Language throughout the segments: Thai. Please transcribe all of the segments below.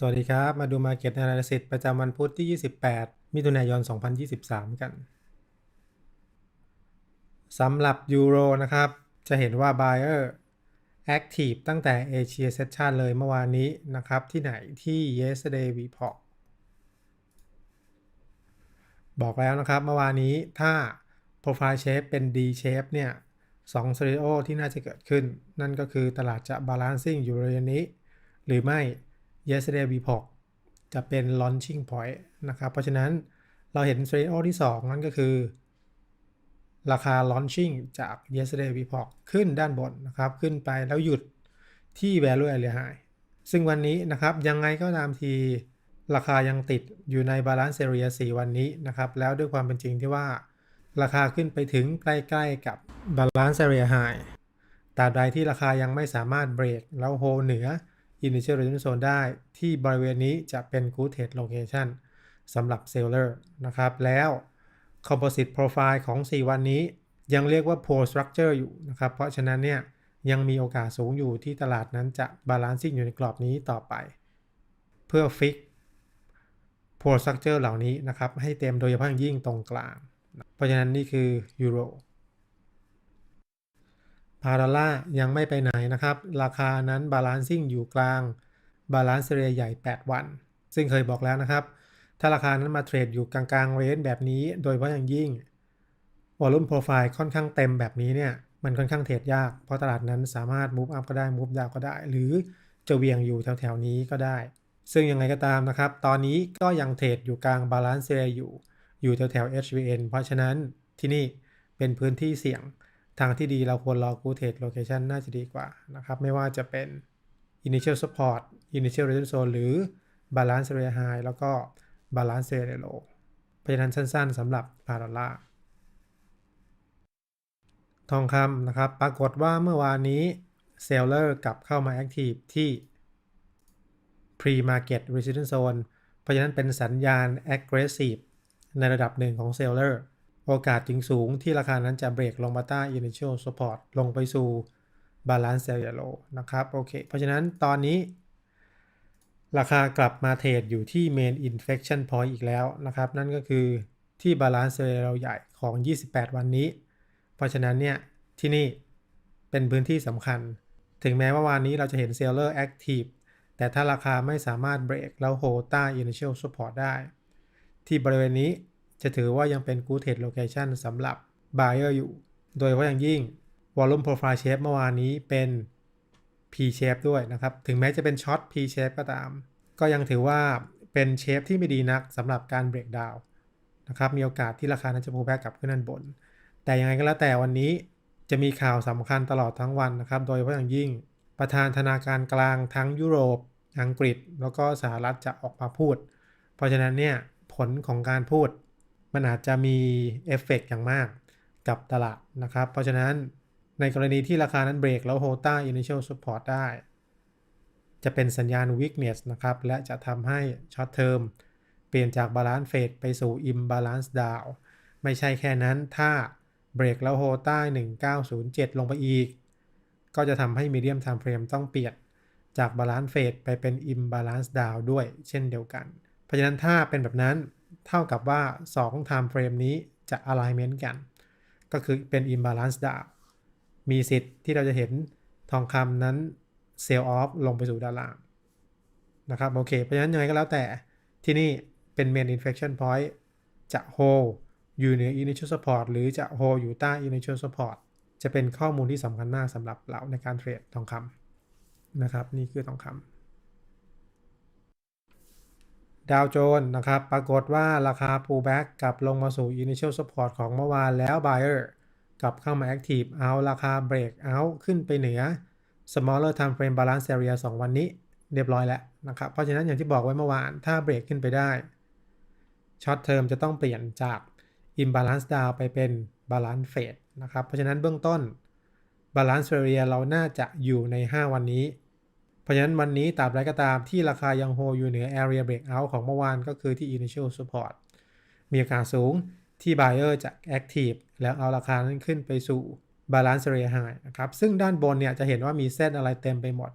สวัสดีครับ มาดู Market Analysis ประจำวันพุธที่ 28 มิถุนายน 2023 กันสำหรับยูโรนะครับ จะเห็นว่า Buyer Active ตั้งแต่ Asia Session เลยเมื่อวานนี้นะครับ ที่ไหนที่ Yesterday Report บอกแล้วนะครับเมื่อวานนี้ถ้า Profile Shape เป็น D Shape เนี่ยสอง Scenario ที่น่าจะเกิดขึ้น นั่นก็คือตลาดจะ Balancing อยู่บริเวณนี้ หรือไม่ yesterday report จะเป็น launching point นะครับ เพราะฉะนั้นเราเห็น scenario ที่ 2 นั่นก็คือ ราคา launching จาก yesterday report ขึ้นด้านบนนะครับ ขึ้นไปแล้วหยุดที่ value area high ซึ่งวันนี้นะครับยังไงก็ตามทีราคายังติดอยู่ใน balance area 4 วันนี้นะครับ แล้วด้วยความเป็นจริงที่ว่า ราคาขึ้นไปถึงใกล้ๆกับ balance area high ตราบใดที่ราคายังไม่สามารถเบรกแล้วโฮเหนือ Initial Resistance Zone ได้ที่บริเวณนี้จะเป็น Good Trade Location สำหรับ Seller นะครับ แล้ว Composite Profile ของ 4 วันนี้ ยังเรียกว่า Poor Structure อยู่นะครับ เพราะฉะนั้นเนี่ยยังมีโอกาสสูงอยู่ที่ตลาดนั้นจะ Balancing อยู่ในกรอบนี้ต่อไป เพื่อ Fix Poor Structure เหล่านี้นะครับ ให้เต็มโดยเฉพาะอย่างยิ่งตรงกลาง เพราะฉะนั้นนี่คือยูโร พาดอลลายังไม่ไปไหนนะครับ ราคานั้นบาลานซิ่งอยู่กลางบาลานซ์เรียใหญ่ 8 วัน ซึ่งเคยบอกแล้วนะครับ ถ้าราคานั้นมาเทรดอยู่กลางๆเรนแบบนี้ โดยเฉพาะอย่างยิ่งวอลุ่มโปรไฟล์ค่อนข้างเต็มแบบนี้เนี่ยมันค่อนข้างเทรดยาก เพราะตลาดนั้นสามารถมูฟอัพก็ได้มูฟดาวก็ได้ หรือจะเวียงอยู่แถวๆนี้ก็ได้ ซึ่งยังไงก็ตามนะครับ ตอนนี้ก็ยังเทรดอยู่กลางบาลานซ์เรียอยู่ อยู่แถวๆ HVN เพราะฉะนั้นที่นี่เป็นพื้นที่เสี่ยง ทางที่ดีเราควรรอ Good Text Location น่าจะดีกว่านะครับ ไม่ว่าจะเป็น Initial Support Initial r e s o l u t i o n หรือ Balance Area High แล้วก็ Balance Area Low พยาะฉนันสั้นๆสำหรับพาดอล่าทองคำนะครับ ปรากฏว่าเมื่อวานนี้เซลเลอร์กลับเข้ามาแอคทีฟที่ Pre-Market Resistance Zone เพราะฉะนั้นเป็นสัญญาณ Aggressive ในระดับหนึ่งของเซลเลอร์ โอกาสจึงสูงที่ราคานั้นจะเบรกลงมาใต้ Initial Support ลงไปสู่ Balance Area Low นะครับโอเคเพราะฉะนั้นตอนนี้ ราคากลับมาเทรดอยู่ที่ Main Inflection Point อีกแล้วนะครับ นั่นก็คือที่ Balance Area Low ใหญ่ของ 28 วันนี้ เพราะฉะนั้นเนี่ย ที่นี่เป็นพื้นที่สำคัญ ถึงแม้ว่าวันนี้เราจะเห็น Seller Active แต่ถ้าราคาไม่สามารถเบรกแล้วโฮต้ Initial Support ได้ ที่บริเวณนี้ จะถือว่ายังเป็น Good Trade Location สำหรับ Buyer อยู่ โดยเฉพาะอย่างยิ่ง Volume Profile Shape เมื่อวานนี้เป็น P shape ด้วยนะครับ ถึงแม้จะเป็นช็อต P shape ก็ตาม ก็ยังถือว่าเป็นเชฟที่ไม่ดีนักสำหรับการเบรกดาวนะครับมีโอกาสที่ราคานั้นจะพูแบกกลับขึ้นด้านบน แต่ยังไงก็แล้วแต่วันนี้จะมีข่าวสำคัญตลอดทั้งวันนะครับ โดยเฉพาะอย่างยิ่งประธานธนาคารกลางทั้งยุโรป อังกฤษ แล้วก็สหรัฐจะออกมาพูด เพราะฉะนั้นเนี่ยผลของการพูด มันอาจจะมีเอฟเฟกอย่างมากกับตลาดนะครับ เพราะฉะนั้นในกรณีที่ราคานั้นเบรกแล้วโฮต้า initial support ได้ จะเป็นสัญญาณ weakness นะครับ และจะทำให้ short term เปลี่ยนจาก balance fade ไปสู่ imbalance down ไม่ใช่แค่นั้นถ้าเบรกแล้วโฮต้า 1907 ลงไปอีก ก็จะทำให้ medium time frame ต้องเปลี่ยนจาก balance fade ไปเป็น imbalance down ด้วยเช่นเดียวกัน เพราะฉะนั้นถ้าเป็นแบบนั้น เท่ากับว่า 2 time frame นี้จะ alignment กัน ก็คือเป็น imbalance down มีสิทธิ์ที่เราจะเห็นทองคำนั้นเซลล์ออฟลงไปสู่ด้านล่างนะครับโอเค เพราะฉะนั้นยังไงก็แล้วแต่ที่นี่เป็น main inflection point จะ hold อยู่เหนือ initial support หรือจะ hold อยู่ใต้ initial support จะเป็นข้อมูลที่สำคัญมากสำหรับเราในการเทรดทองคำนะครับ นี่คือทองคำ ดาวโจนส์นะครับปรากฏว่าราคา pullback กลับลงมาสู่ initial support ของเมื่อวานแล้ว buyer กลับเข้ามา Active เอาราคา Break Out ขึ้นไปเหนือ Smaller Time Frame Balance Area 2 วันนี้ เรียบร้อยแล้วนะครับ เพราะฉะนั้นอย่างที่บอกไว้เมื่อวานถ้าเบรกขึ้นไปได้ Short Term จะต้องเปลี่ยนจาก Imbalance Down ไปเป็น Balance Fade นะครับ เพราะฉะนั้นเบื้องต้น Balance Area เราน่าจะอยู่ใน 5 วันนี้ ราะฉะนั้นวันนี้ตราบใดก็ตามที่ราคายังโฮอยู่เหนือ Area Breakout ของเมื่อวานก็คือที่ Initial Support มีโอกาสสูงที่ buyer จะ active แล้วเอาราคานั้นขึ้นไปสู่ balance area high นะครับ ซึ่งด้านบนเนี่ยจะเห็นว่ามีเส้นอะไรเต็มไปหมด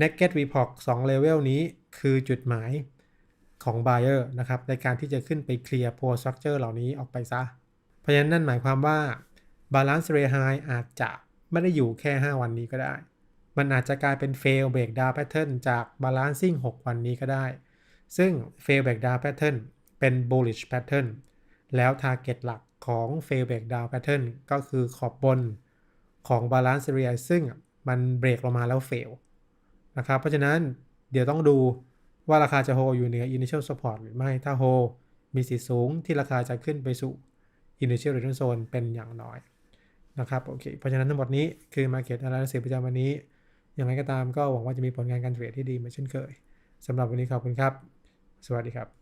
naked report 2 level นี้คือจุดหมายของ buyer นะครับ ในการที่จะขึ้นไปเคลียร์ poor structure เหล่านี้ออกไปซะ เพราะฉะนั้นนั่นหมายความว่า balance ray high อาจจะไม่ได้อยู่แค่ 5 วันนี้ก็ได้ มันอาจจะกลายเป็น fail breakdown pattern จาก balancing 6 วันนี้ก็ได้ ซึ่ง fail breakdown pattern เป็น bullish pattern แล้ว target หลักของ fail breakdown pattern ก็คือขอบบนของ balance area ซึ่งมันเบรกลงมาแล้ว fail นะครับ เพราะฉะนั้นเดี๋ยวต้องดูว่าราคาจะโฮอยู่เหนือ initial support หรือไม่ ถ้าโฮมีสิทธิ์สูงที่ราคาจะขึ้นไปสู่ initial return zone เป็นอย่างน้อยนะครับ โอเค เพราะฉะนั้นทั้งหมดนี้คือ market analysis ประจำวันนี้ อย่างไรก็ตามก็หวังว่าจะมีผลงานการเทรดที่ดีเหมือนเช่นเคยสำหรับวันนี้ขอบคุณครับ สวัสดีครับ